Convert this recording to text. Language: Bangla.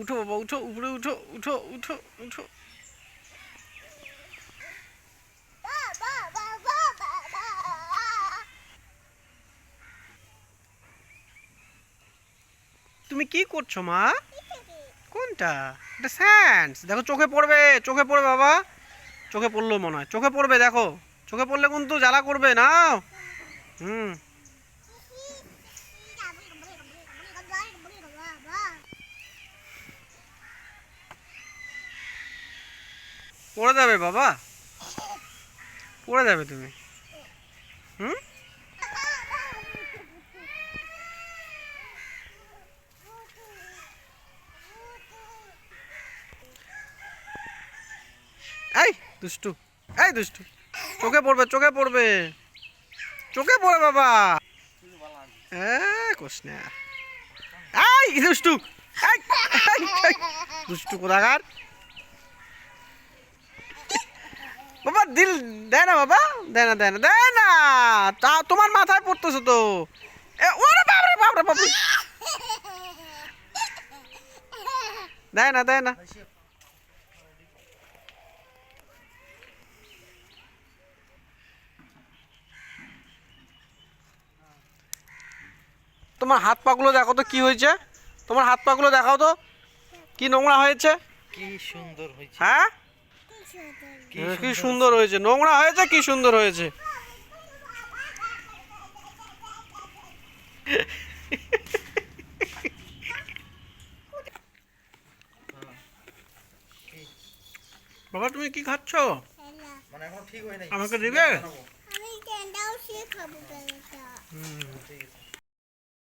উঠো বাবা, উঠো, উপরে উঠো উঠো উঠো উঠো। তুমি কি করছ মা? কোনটা? এটা স্যান্ডস দেখো, চোখে পড়বে চোখে পড়বে বাবা। চোখে পড়ল মনে হয়। চোখে পড়বে, দেখো। চোখে পড়লে কিন্তু জ্বালা করবে না হুম। পড়ে যাবে বাবা। পড়ে যাবে তুমি। হুম? এই দুষ্টু এই দুষ্টু, চোখে পড়বে চোখে পড়বে। চোখে পড়ে বাবা। কোস এই দুষ্টু দুষ্টু কোথাকার? বাবা দিল দেয় না বাবা দেয় না দেয় না দেয় না। তা তোমার মাথায় পড়তেছে তো। ওরে বাপরে বাপরে বাপরে। দেয় না দেয় না। তোমার হাত পাগুলো দেখো তো কি হয়েছে? তোমার হাত পাগুলো দেখাও তো। কি নোংরা হয়েছে? কি সুন্দর হয়েছে। হ্যাঁ? কি সুন্দর হয়েছে। নোংরা হয়েছে? কি সুন্দর হয়েছে? বাবা তুমি কি খাচ্ছ? মানে এখন ঠিক নাই আমাকে দিবে? আমি কেনটা হুম, ঠিক আছে।